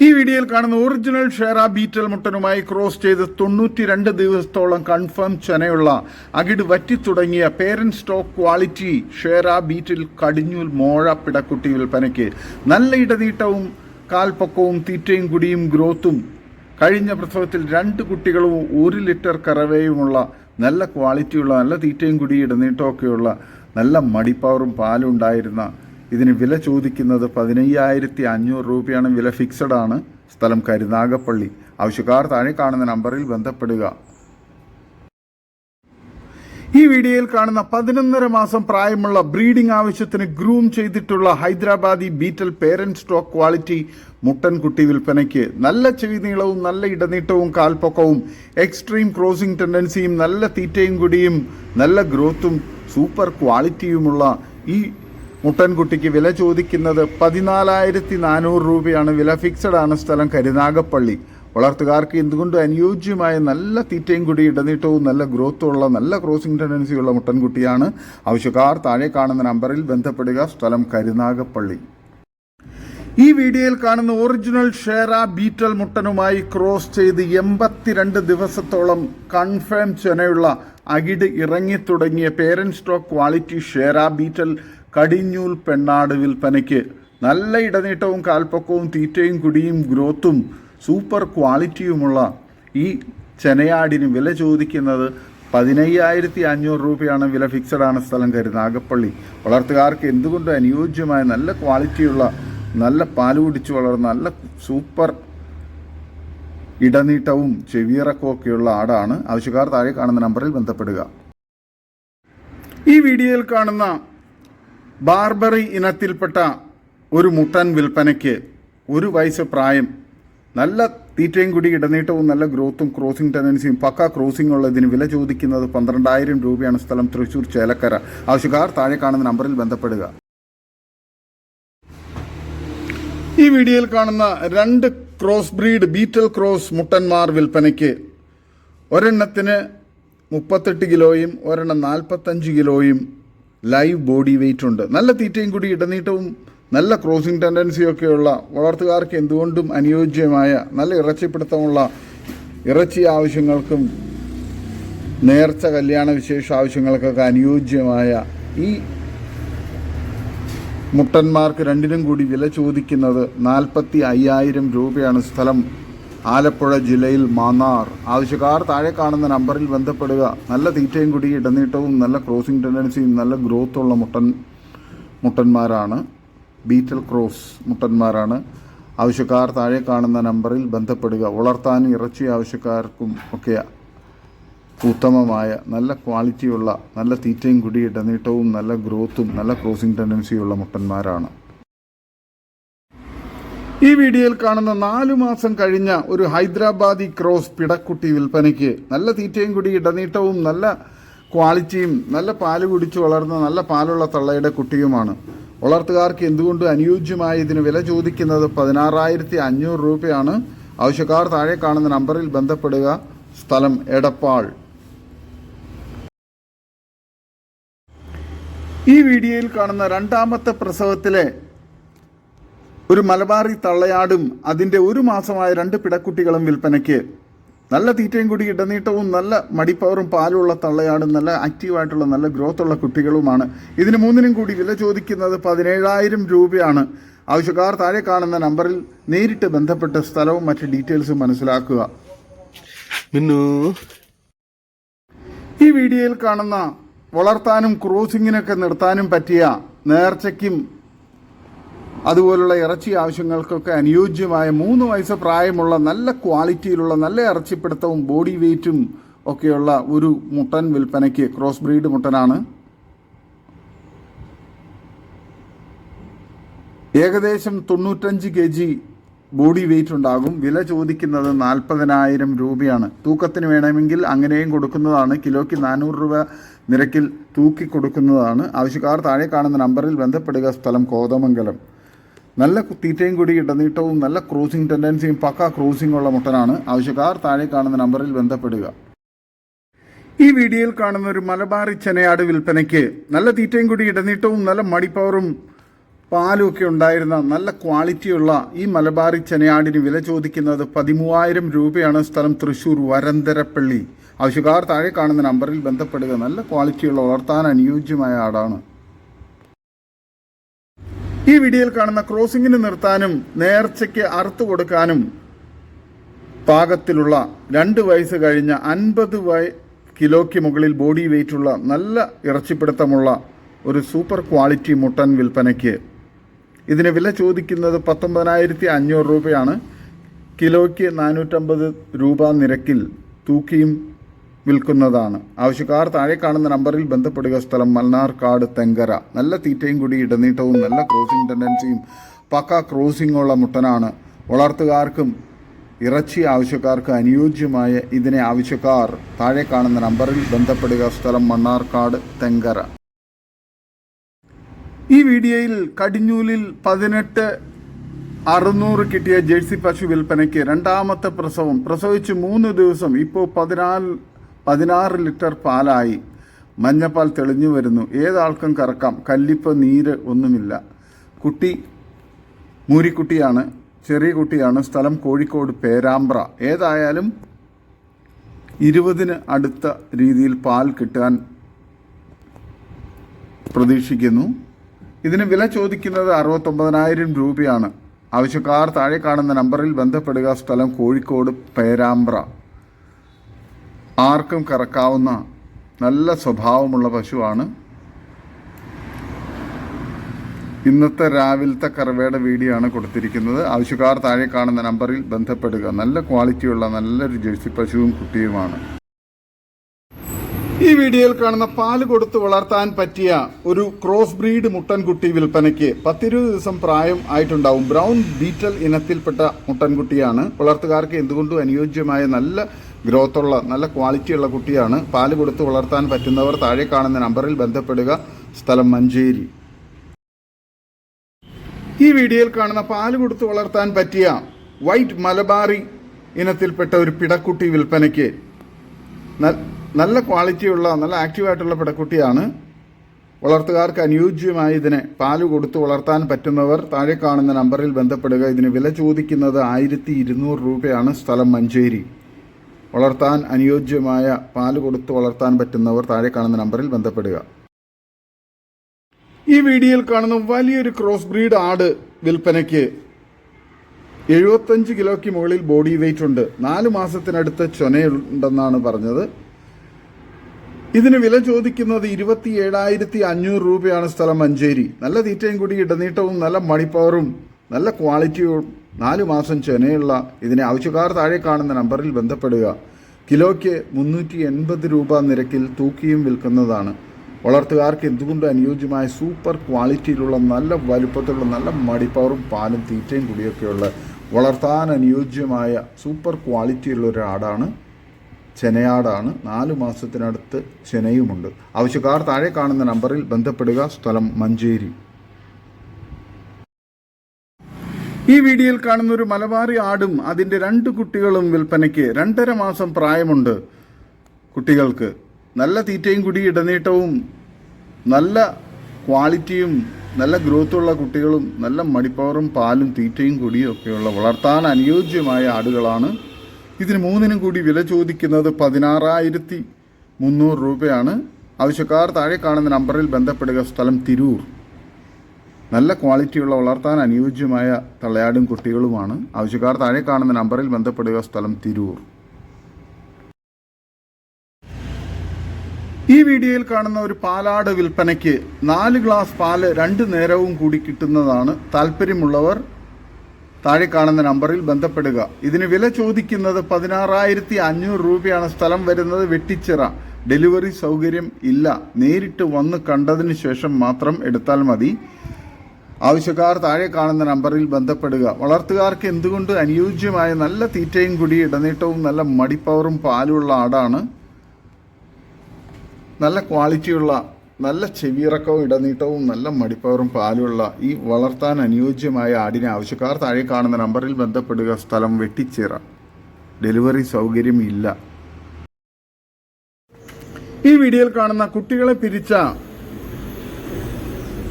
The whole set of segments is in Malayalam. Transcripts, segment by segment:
ഈ വീഡിയോയിൽ കാണുന്ന ഒറിജിനൽ ഷെയറ ബീറ്റൽ മുട്ടനുമായി ക്രോസ് ചെയ്ത് തൊണ്ണൂറ്റി രണ്ട് ദിവസത്തോളം കൺഫേം ചെനയുള്ള അകിട് വറ്റി തുടങ്ങിയ പേരന്റ് സ്റ്റോക്ക് ക്വാളിറ്റി ഷെയറ ബീറ്റിൽ കടിഞ്ഞൂൽ മോഴ പിടക്കുട്ടി വിൽപ്പനയ്ക്ക് നല്ല ഇടനീട്ടവും കാൽപ്പൊക്കവും തീറ്റയും കുടിയും ഗ്രോത്തും കഴിഞ്ഞ പ്രസവത്തിൽ രണ്ട് കുട്ടികളും ഒരു ലിറ്റർ കറവയുമുള്ള നല്ല ക്വാളിറ്റിയുള്ള നല്ല തീറ്റയും കുടി ഇടനീട്ടമൊക്കെയുള്ള നല്ല മടിപ്പവറും പാലും ഉണ്ടായിരുന്ന ഇതിന് വില ചോദിക്കുന്നത് പതിനയ്യായിരത്തി അഞ്ഞൂറ് രൂപയാണ്. വില ഫിക്സഡ് ആണ്. സ്ഥലം കരുനാഗപ്പള്ളി. ആവശ്യക്കാർ താഴെ കാണുന്ന നമ്പറിൽ ബന്ധപ്പെടുക. ഈ വീഡിയോയിൽ കാണുന്ന പതിനൊന്നര മാസം പ്രായമുള്ള ബ്രീഡിംഗ് ആവശ്യത്തിന് ഗ്രൂം ചെയ്തിട്ടുള്ള Hyderabadi Beetal parent stock quality മുട്ടൻകുട്ടി വിൽപ്പനയ്ക്ക് നല്ല ചെവി നീളവും നല്ല ഇടനീട്ടവും കാൽപ്പൊക്കവും എക്സ്ട്രീം ക്രോസിംഗ് ടെൻഡൻസിയും നല്ല തീറ്റയും കുടിയും നല്ല ഗ്രോത്തും സൂപ്പർ ക്വാളിറ്റിയുമുള്ള ഈ മുട്ടൻകുട്ടിക്ക് വില ചോദിക്കുന്നത് പതിനാലായിരത്തി നാനൂറ് രൂപയാണ്. വില ഫിക്സഡ് ആണ് സ്ഥലം കരുനാഗപ്പള്ളി വളർത്തുകാർക്ക് എന്തുകൊണ്ടും അനുയോജ്യമായ നല്ല തീറ്റയും കൂടി ഇടനീട്ടവും നല്ല ഗ്രോത്തും ഉള്ള നല്ല ക്രോസിംഗ് ടെൻഡൻസിയുള്ള മുട്ടൻകുട്ടിയാണ്? ആവശ്യക്കാർ താഴെ കാണുന്ന നമ്പറിൽ ബന്ധപ്പെടുക. സ്ഥലം കരുനാഗപ്പള്ളി ഈ വീഡിയോയിൽ കാണുന്ന ഒറിജിനൽ ഷേറ ബീറ്റൽ മുട്ടനുമായി ക്രോസ് ചെയ്ത് എൺപത്തിരണ്ട് ദിവസത്തോളം കൺഫേം ചെനയുള്ള അകിട് ഇറങ്ങിത്തുടങ്ങിയ പേരന്റ് സ്റ്റോക്ക് ക്വാളിറ്റി ഷേറ ബീറ്റൽ കടിഞ്ഞൂൽ പെണ്ണാട് വിൽപ്പനയ്ക്ക് നല്ല ഇടനീട്ടവും കാൽപ്പക്കവും തീറ്റയും കുടിയും ഗ്രോത്തും സൂപ്പർ ക്വാളിറ്റിയുമുള്ള ഈ ചെനയാടിന് വില ചോദിക്കുന്നത് പതിനയ്യായിരത്തി അഞ്ഞൂറ് രൂപയാണ്. വില ഫിക്സഡ് ആണ് സ്ഥലം ആകപ്പള്ളി വളർത്തുകാർക്ക് എന്തുകൊണ്ടും അനുയോജ്യമായ നല്ല ക്വാളിറ്റിയുള്ള നല്ല പാൽ കുടിച്ച് വളർന്ന നല്ല സൂപ്പർ ഇടനീട്ടവും ചെവിയിറക്കവും ഒക്കെയുള്ള ആടാണ്. ആവശ്യക്കാർ താഴെ കാണുന്ന നമ്പറിൽ ബന്ധപ്പെടുക. ഈ വീഡിയോയിൽ കാണുന്ന ബാർബറി ഇനത്തിൽപ്പെട്ട ഒരു മുട്ടൻ വിൽപ്പനയ്ക്ക് ഒരു വയസ്സ് പ്രായം നല്ല തീറ്റയും കൂടി ഇടനീട്ടവും നല്ല ഗ്രോത്തും ക്രോസിംഗ് ടെൻഡൻസിയും പക്ക ക്രോസിംഗ് ഉള്ളതിന് വില ചോദിക്കുന്നത് പന്ത്രണ്ടായിരം രൂപയാണ് സ്ഥലം തൃശൂർ ചേലക്കര. ആവശ്യക്കാർ താഴെ കാണുന്ന നമ്പറിൽ ബന്ധപ്പെടുക. ഈ വീഡിയോയിൽ കാണുന്ന രണ്ട് ക്രോസ് ബ്രീഡ് ബീറ്റൽ ക്രോസ് മുട്ടന്മാർ വിൽപ്പനയ്ക്ക് ഒരെണ്ണത്തിന് മുപ്പത്തെട്ട് കിലോയും ഒരെണ്ണം നാൽപ്പത്തഞ്ച് കിലോയും ലൈവ് ബോഡി വെയിറ്റ് ഉണ്ട്. നല്ല തീറ്റയും കൂടി ഇടനീട്ടവും നല്ല ക്രോസിംഗ് ടെൻഡൻസിയൊക്കെയുള്ള വളർത്തുകാർക്ക് എന്തുകൊണ്ടും അനുയോജ്യമായ നല്ല ഇറച്ചിപ്പിടുത്തമുള്ള ഇറച്ചി ആവശ്യങ്ങൾക്കും നേർച്ച കല്യാണ വിശേഷ ആവശ്യങ്ങൾക്കൊക്കെ അനുയോജ്യമായ ഈ മുട്ടന്മാർക്ക് രണ്ടിനും കൂടി വില ചോദിക്കുന്നത് നാൽപ്പത്തി അയ്യായിരം രൂപയാണ് സ്ഥലം. ആലപ്പുഴ ജില്ലയിൽ മാന്നാർ. ആവശ്യക്കാർ താഴെ കാണുന്ന നമ്പറിൽ ബന്ധപ്പെടുക. നല്ല തീറ്റയും കുടി ഇടനീട്ടവും നല്ല ക്രോസിംഗ് ടെൻഡൻസിയും നല്ല ഗ്രോത്തുള്ള മുട്ടൻ മുട്ടന്മാരാണ്. ബീറ്റൽ ക്രോസ് മുട്ടന്മാരാണ്. ആവശ്യക്കാർ താഴെ കാണുന്ന നമ്പറിൽ ബന്ധപ്പെടുക. വളർത്താനും ഇറച്ചി ആവശ്യക്കാർക്കും ഒക്കെ ഉത്തമമായ നല്ല ക്വാളിറ്റിയുള്ള നല്ല തീറ്റയും കുടി ഇടനീട്ടവും നല്ല ഗ്രോത്തും നല്ല ക്രോസിംഗ് ടെൻഡൻസിയുള്ള മുട്ടന്മാരാണ്. ഈ വീഡിയോയിൽ കാണുന്ന നാലു മാസം കഴിഞ്ഞ ഒരു ഹൈദരാബാദി ക്രോസ് പിടക്കുട്ടി വിൽപ്പനയ്ക്ക് നല്ല തീറ്റയും കൂടി ഇടനീട്ടവും നല്ല ക്വാളിറ്റിയും നല്ല പാൽ കുടിച്ച് വളർന്ന നല്ല പാലുള്ള തള്ളയുടെ കുട്ടിയുമാണ്. വളർത്തുകാർക്ക് എന്തുകൊണ്ടും അനുയോജ്യമായ ഇതിന് വില ചോദിക്കുന്നത് പതിനാറായിരത്തി അഞ്ഞൂറ് രൂപയാണ്. ആവശ്യക്കാർ താഴെ കാണുന്ന നമ്പറിൽ ബന്ധപ്പെടുക. സ്ഥലം എടപ്പാൾ. ഈ വീഡിയോയിൽ കാണുന്ന രണ്ടാമത്തെ പ്രസവത്തിലെ ഒരു മലബാറി തള്ളയാടും അതിന്റെ ഒരു മാസമായ രണ്ട് പിടക്കുട്ടികളും വിൽപ്പനയ്ക്ക്. നല്ല തീറ്റയും കൂടി ഇടനീട്ടവും നല്ല മടിപ്പവറും പാലുള്ള തള്ളയാടും നല്ല ആക്റ്റീവായിട്ടുള്ള നല്ല ഗ്രോത്ത് ഉള്ള കുട്ടികളുമാണ്. ഇതിന് മൂന്നിനും കൂടി വില ചോദിക്കുന്നത് പതിനേഴായിരം രൂപയാണ്. ആവശ്യക്കാർ താഴെ കാണുന്ന നമ്പറിൽ നേരിട്ട് ബന്ധപ്പെട്ട സ്ഥലവും മറ്റ് ഡീറ്റെയിൽസും മനസ്സിലാക്കുക. ഈ വീഡിയോയിൽ കാണുന്ന വളർത്താനും ക്രോസിങ്ങിനൊക്കെ നിർത്താനും പറ്റിയ നേർച്ചയ്ക്കും അതുപോലുള്ള ഇറച്ചി ആവശ്യങ്ങൾക്കൊക്കെ അനുയോജ്യമായ മൂന്ന് വയസ്സ് പ്രായമുള്ള നല്ല ക്വാളിറ്റിയിലുള്ള നല്ല ഇറച്ചിപ്പിടുത്തവും ബോഡി വെയ്റ്റും ഒക്കെയുള്ള ഒരു മുട്ടൻ വിൽപ്പനയ്ക്ക് ക്രോസ് ബ്രീഡ് മുട്ടനാണ്. ഏകദേശം തൊണ്ണൂറ്റഞ്ച് കെ ജി ബോഡി വെയിറ്റ് ഉണ്ടാകും. വില ചോദിക്കുന്നത് നാൽപ്പതിനായിരം രൂപയാണ്. തൂക്കത്തിന് വേണമെങ്കിൽ അങ്ങനെയും കൊടുക്കുന്നതാണ്. കിലോയ്ക്ക് നാനൂറ് രൂപ നിരക്കിൽ തൂക്കി കൊടുക്കുന്നതാണ്. ആവശ്യക്കാർ താഴെ കാണുന്ന നമ്പറിൽ ബന്ധപ്പെടുക. സ്ഥലം കോതമംഗലം. നല്ല തീറ്റയും കൂടി ഇടനീട്ടവും നല്ല ക്രൂസിംഗ് ടെൻഡൻസിയും പക്ക ക്രൂസിംഗ് ഉള്ള മുട്ടനാണ്. ആവശ്യക്കാർ താഴെ കാണുന്ന നമ്പറിൽ ബന്ധപ്പെടുക. ഈ വീഡിയോയിൽ കാണുന്ന ഒരു മലബാറി ചെനയാട് വിൽപ്പനയ്ക്ക് നല്ല തീറ്റയും കൂടി ഇടനീട്ടവും നല്ല മടിപ്പവറും പാലും ഒക്കെ ഉണ്ടായിരുന്ന നല്ല ക്വാളിറ്റിയുള്ള ഈ മലബാറി ചെനയാടിന് വില ചോദിക്കുന്നത് പതിമൂവായിരം രൂപയാണ് സ്ഥലം തൃശൂർ വരന്തരപ്പള്ളി. ആവശ്യക്കാർ താഴെ കാണുന്ന നമ്പറിൽ ബന്ധപ്പെടുക. നല്ല ക്വാളിറ്റിയുള്ള വളർത്താൻ അനുയോജ്യമായ ആടാണ്. ഈ വീഡിയോയിൽ കാണുന്ന ക്രോസിംഗിന് നിർത്താനും നേർച്ചയ്ക്ക് അറുത്തു കൊടുക്കാനും പാകത്തിലുള്ള രണ്ട് വയസ്സ് കഴിഞ്ഞ അൻപത് വയ കിലോയ്ക്ക് മുകളിൽ ബോഡി വെയിറ്റുള്ള നല്ല ഇറച്ചിപ്പിടുത്തമുള്ള ഒരു സൂപ്പർ ക്വാളിറ്റി മുട്ടൻ വിൽപ്പനയ്ക്ക്. ഇതിന് വില ചോദിക്കുന്നത് പത്തൊമ്പതിനായിരത്തി അഞ്ഞൂറ് രൂപയാണ്. കിലോയ്ക്ക് നാനൂറ്റമ്പത് രൂപ നിരക്കിൽ തൂക്കിയും വിൽക്കുന്നതാണ്. ആവശ്യക്കാർ താഴെ കാണുന്ന നമ്പറിൽ ബന്ധപ്പെടുക. സ്ഥലം മൽനാർക്കാട് തെങ്കര. നല്ല തീറ്റയും കൂടി ഇടനീട്ടവും നല്ല ക്രോസിംഗ് ടെൻഡൻസിയും പക്ക ക്രോസിംഗുള്ള മുട്ടനാണ്. വളർത്തുകാർക്കും ഇറച്ചി ആവശ്യക്കാർക്ക് അനുയോജ്യമായ ഇതിനെ ആവശ്യക്കാർ താഴെ കാണുന്ന നമ്പറിൽ ബന്ധപ്പെടുക. സ്ഥലം മണ്ണാർക്കാട് തെങ്കര. ഈ വീഡിയോയിൽ കടിഞ്ഞൂലിൽ പതിനെട്ട് അറുന്നൂറ് കിട്ടിയ ജേഴ്സി പശു വിൽപ്പനയ്ക്ക് രണ്ടാമത്തെ പ്രസവം. പ്രസവിച്ച് മൂന്ന് ദിവസം. ഇപ്പോൾ പതിനാല് പതിനാറ് ലിറ്റർ പാലായി മഞ്ഞപ്പാൽ തെളിഞ്ഞു വരുന്നു. ഏതാൾക്കും കറക്കാം. കല്ലിപ്പ് നീര് ഒന്നുമില്ല. കുട്ടി മൂരിക്കുട്ടിയാണ് ചെറിയ കുട്ടിയാണ്. സ്ഥലം കോഴിക്കോട് പേരാമ്പ്ര. ഏതായാലും ഇരുപതിന് അടുത്ത രീതിയിൽ പാൽ കിട്ടാൻ പ്രതീക്ഷിക്കുന്നു. ഇതിന് വില ചോദിക്കുന്നത് അറുപത്തൊമ്പതിനായിരം രൂപയാണ്. ആവശ്യക്കാർ താഴെ കാണുന്ന നമ്പറിൽ ബന്ധപ്പെടുക. സ്ഥലം കോഴിക്കോട് പേരാമ്പ്ര. ആർക്കും കറക്കാവുന്ന നല്ല സ്വഭാവമുള്ള പശുവാണ് ഇന്നത്തെ രാവിലത്തെ കറവയുടെ വീഡിയോ ആണ് കൊടുത്തിരിക്കുന്നത്. ആവശ്യക്കാർ താഴെ കാണുന്ന നമ്പറിൽ ബന്ധപ്പെടുക. നല്ല ക്വാളിറ്റിയുള്ള നല്ലൊരു ജേഴ്സി പശുവും കുട്ടിയുമാണ്. ഈ വീഡിയോയിൽ കാണുന്ന പാൽ കൊടുത്ത് വളർത്താൻ പറ്റിയ ഒരു ക്രോസ് ബ്രീഡ് മുട്ടൻകുട്ടി വിൽപ്പനയ്ക്ക് പത്തിരുപത് ദിവസം പ്രായം ആയിട്ടുണ്ടാവും. ബ്രൗൺ ബീറ്റൽ ഇനത്തിൽപ്പെട്ട മുട്ടൻകുട്ടിയാണ്. വളർത്തുകാർക്ക് എന്തുകൊണ്ടും അനുയോജ്യമായ നല്ല ഗ്രോത്തുള്ള നല്ല ക്വാളിറ്റിയുള്ള കുട്ടിയാണ്. പാൽ കൊടുത്ത് വളർത്താൻ പറ്റുന്നവർ താഴെ കാണുന്ന നമ്പറിൽ ബന്ധപ്പെടുക. സ്ഥലം മഞ്ചേരി. ഈ വീഡിയോയിൽ കാണുന്ന പാൽ കൊടുത്ത് വളർത്താൻ പറ്റിയ വൈറ്റ് മലബാറി ഇനത്തിൽപ്പെട്ട ഒരു പിടക്കുട്ടി വിൽപ്പനയ്ക്ക് നല്ല ക്വാളിറ്റിയുള്ള നല്ല ആക്റ്റീവായിട്ടുള്ള പിടക്കുട്ടിയാണ്. വളർത്തുകാർക്ക് അനുയോജ്യമായി ഇതിനെ പാൽ കൊടുത്ത് വളർത്താൻ പറ്റുന്നവർ താഴെ കാണുന്ന നമ്പറിൽ ബന്ധപ്പെടുക. ഇതിന് വില ചോദിക്കുന്നത് ആയിരത്തി ഇരുന്നൂറ് രൂപയാണ്. സ്ഥലം മഞ്ചേരി. വളർത്താൻ അനുയോജ്യമായ പാൽ കൊടുത്ത് വളർത്താൻ പറ്റുന്നവർ താഴെ കാണുന്ന നമ്പറിൽ ബന്ധപ്പെടുക. ഈ വീഡിയോയിൽ കാണുന്ന വലിയൊരു ക്രോസ് ബ്രീഡ് ആട് വിൽപ്പനയ്ക്ക് എഴുപത്തഞ്ച് കിലോയ്ക്ക് മുകളിൽ ബോഡി വെയിറ്റ് ഉണ്ട്. നാല് മാസത്തിനടുത്ത് ചൊനയുണ്ടെന്നാണ് പറഞ്ഞത്. ഇതിന് വില ചോദിക്കുന്നത് ഇരുപത്തി ഏഴായിരത്തി അഞ്ഞൂറ് രൂപയാണ് സ്ഥലം മഞ്ചേരി. നല്ല തീറ്റയും കൂടി ഇടനീട്ടവും നല്ല മണിപ്പവറും നല്ല ക്വാളിറ്റിയും നാല് മാസം ചെനയുള്ള ഇതിനെ ആവശ്യക്കാർ താഴെ കാണുന്ന നമ്പറിൽ ബന്ധപ്പെടുക. കിലോയ്ക്ക് മുന്നൂറ്റി എൺപത് രൂപ നിരക്കിൽ തൂക്കിയും വിൽക്കുന്നതാണ്. വളർത്തുകാർക്ക് എന്തുകൊണ്ട് അനുയോജ്യമായ സൂപ്പർ ക്വാളിറ്റിയിലുള്ള നല്ല വലുപ്പത്തിലുള്ള നല്ല മടിപ്പവറും പാലും തീറ്റയും കൂടിയൊക്കെയുള്ള വളർത്താൻ അനുയോജ്യമായ സൂപ്പർ ക്വാളിറ്റിയുള്ള ഒരു ആടാണ് ചെനയാടാണ്. നാല് മാസത്തിനടുത്ത് ചെനയുമുണ്ട്. ആവശ്യക്കാർ താഴെ കാണുന്ന നമ്പറിൽ ബന്ധപ്പെടുക. സ്ഥലം മഞ്ചേരി. ഈ വീഡിയോയിൽ കാണുന്ന ഒരു മലബാറി ആടും അതിന്റെ രണ്ട് കുട്ടികളും വിൽപ്പനയ്ക്ക് രണ്ടര മാസം പ്രായമുണ്ട് കുട്ടികൾക്ക്. നല്ല തീറ്റയും കുടി ഇടനീട്ടവും നല്ല ക്വാളിറ്റിയും നല്ല ഗ്രോത്തുള്ള കുട്ടികളും നല്ല മടിപ്പവറും പാലും തീറ്റയും കൂടിയും ഒക്കെയുള്ള വളർത്താൻ അനുയോജ്യമായ ആടുകളാണ്. ഇതിന് മൂന്നിനും കൂടി വില ചോദിക്കുന്നത് പതിനാറായിരത്തി മുന്നൂറ് രൂപയാണ്. ആവശ്യക്കാർ താഴെ കാണുന്ന നമ്പറിൽ ബന്ധപ്പെടുക. സ്ഥലം തിരൂർ. നല്ല ക്വാളിറ്റിയുള്ള വളർത്താൻ അനുയോജ്യമായ തള്ളയാടും കുട്ടികളുമാണ്. ആവശ്യക്കാർ താഴെ കാണുന്ന നമ്പറിൽ ബന്ധപ്പെടുക. സ്ഥലം തിരൂർ. ഈ വീഡിയോയിൽ കാണുന്ന ഒരു പാലാട് വിൽപ്പനയ്ക്ക് നാല് ഗ്ലാസ് പാൽ രണ്ട് നേരവും കൂടി കിട്ടുന്നതാണ് താല്പര്യമുള്ളവർ താഴെ കാണുന്ന നമ്പറിൽ ബന്ധപ്പെടുക. ഇതിന് വില ചോദിക്കുന്നത് പതിനാറായിരത്തി അഞ്ഞൂറ് രൂപയാണ്. സ്ഥലം വരുന്നത് വെട്ടിച്ചിറ. ഡെലിവറി സൗകര്യം ഇല്ല. നേരിട്ട് വന്ന് കണ്ടതിന് ശേഷം മാത്രം എടുത്താൽ മതി. ആവശ്യക്കാർ താഴെ കാണുന്ന നമ്പറിൽ ബന്ധപ്പെടുക. വളർത്തുകാർക്ക് എന്തുകൊണ്ട് അനുയോജ്യമായ നല്ല തീറ്റയും കുടി ഇടനീട്ടവും നല്ല മടിപ്പവറും പാലുള്ള ആടാണ്? നല്ല ക്വാളിറ്റിയുള്ള നല്ല ചെവിയിറക്കവും ഇടനീട്ടവും നല്ല മടിപ്പവറും പാലുള്ള ഈ വളർത്താൻ അനുയോജ്യമായ ആടിനെ ആവശ്യക്കാർ താഴെ കാണുന്ന നമ്പറിൽ ബന്ധപ്പെടുക. സ്ഥലം വെട്ടിച്ചിറ ഡെലിവറി സൗകര്യം ഇല്ല ഈ വീഡിയോയിൽ കാണുന്ന കുട്ടികളെ പിരിച്ച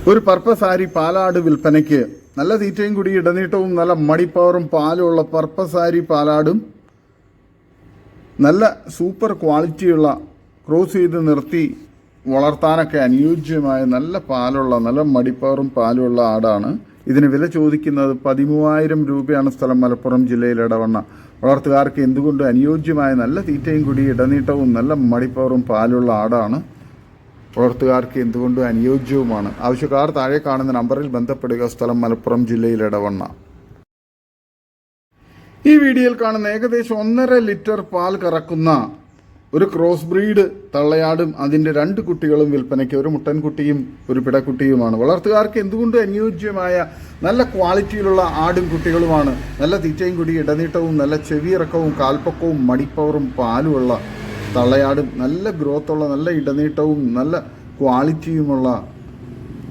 ഒരു പർപ്പസ് ആരി പാലാട് വിൽപ്പനയ്ക്ക്. നല്ല തീറ്റയും കൂടി ഇടനീട്ടവും നല്ല മടിപ്പവറും പാലുമുള്ള പർപ്പസ് ആരി പാലാടും. നല്ല സൂപ്പർ ക്വാളിറ്റിയുള്ള ക്രോസ് ചെയ്ത് നിർത്തി വളർത്താനൊക്കെ അനുയോജ്യമായ നല്ല പാലുള്ള നല്ല മടിപ്പവറും പാലുമുള്ള ആടാണ്. ഇതിന് വില ചോദിക്കുന്നത് പതിമൂവായിരം രൂപയാണ് സ്ഥലം മലപ്പുറം ജില്ലയിൽ ഇടവണ്ണ. വളർത്തുകാർക്ക് എന്തുകൊണ്ട് അനുയോജ്യമായ നല്ല തീറ്റയും കൂടി ഇടനീട്ടവും നല്ല മടിപ്പവറും പാലുള്ള ആടാണ്. വളർത്തുകാർക്ക് എന്തുകൊണ്ടും അനുയോജ്യവുമാണ്? ആവശ്യക്കാർ താഴെ കാണുന്ന നമ്പറിൽ ബന്ധപ്പെടുക. സ്ഥലം മലപ്പുറം ജില്ലയിൽ ഇടവണ്ണ ഈ വീഡിയോയിൽ കാണുന്ന ഏകദേശം ഒന്നര ലിറ്റർ പാൽ കറക്കുന്ന ഒരു ക്രോസ് ബ്രീഡ് തള്ളയാടും അതിന്റെ രണ്ട് കുട്ടികളും വിൽപ്പനയ്ക്ക് ഒരു മുട്ടൻകുട്ടിയും ഒരു പിടക്കുട്ടിയുമാണ്. വളർത്തുകാർക്ക് എന്തുകൊണ്ടും അനുയോജ്യമായ നല്ല ക്വാളിറ്റിയിലുള്ള ആടും കുട്ടികളുമാണ്? നല്ല തീറ്റയും കുടി ഇടനീട്ടവും നല്ല ചെവിയിറക്കവും കാൽപ്പക്കവും മടിപ്പവറും പാലുമുള്ള തള്ളയാടും നല്ല ഗ്രോത്തുള്ള നല്ല ഇടനീട്ടവും നല്ല ക്വാളിറ്റിയുമുള്ള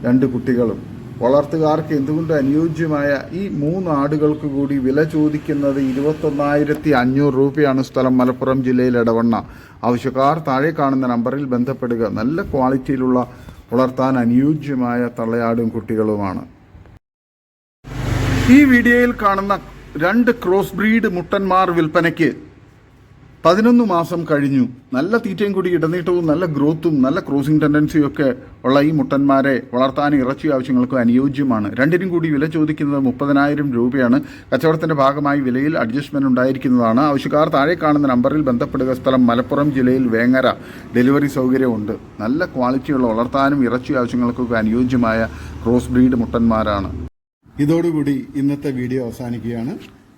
രണ്ട് കുട്ടികളും. വളർത്തുകാർക്ക് എന്തുകൊണ്ട് അനുയോജ്യമായ ഈ മൂന്ന് ആടുകൾക്ക് കൂടി വില ചോദിക്കുന്നത് ഇരുപത്തൊന്നായിരത്തി അഞ്ഞൂറ് രൂപയാണ് സ്ഥലം മലപ്പുറം ജില്ലയിൽ ഇടവണ്ണ ആവശ്യക്കാർ താഴെ കാണുന്ന നമ്പറിൽ ബന്ധപ്പെടുക. നല്ല ക്വാളിറ്റിയിലുള്ള വളർത്താൻ അനുയോജ്യമായ തള്ളയാടും കുട്ടികളുമാണ്. ഈ വീഡിയോയിൽ കാണുന്ന രണ്ട് ക്രോസ് ബ്രീഡ് മുട്ടന്മാർ വിൽപ്പനയ്ക്ക് പതിനൊന്ന് മാസം കഴിഞ്ഞു. നല്ല തീറ്റയും കൂടി ഇടനീട്ടവും നല്ല ഗ്രോത്തും നല്ല ക്രോസിംഗ് ടെൻഡൻസിയും ഒക്കെ ഉള്ള ഈ മുട്ടന്മാരെ വളർത്താൻ ഇറച്ചി ആവശ്യങ്ങൾക്കും അനുയോജ്യമാണ്. രണ്ടിനും കൂടി വില ചോദിക്കുന്നത് മുപ്പതിനായിരം രൂപയാണ്. കച്ചവടത്തിന്റെ ഭാഗമായി വിലയിൽ അഡ്ജസ്റ്റ്മെന്റ് ഉണ്ടായിരിക്കുന്നതാണ്. ആവശ്യക്കാർ താഴെ കാണുന്ന നമ്പറിൽ ബന്ധപ്പെടുക. സ്ഥലം മലപ്പുറം ജില്ലയിൽ വേങ്ങര. ഡെലിവറി സൗകര്യമുണ്ട്. നല്ല ക്വാളിറ്റിയുള്ള വളർത്താനും ഇറച്ചി ആവശ്യങ്ങൾക്കൊക്കെ അനുയോജ്യമായ ക്രോസ് ബ്രീഡ് മുട്ടന്മാരാണ്. ഇതോടുകൂടി ഇന്നത്തെ വീഡിയോ അവസാനിക്കുകയാണ്.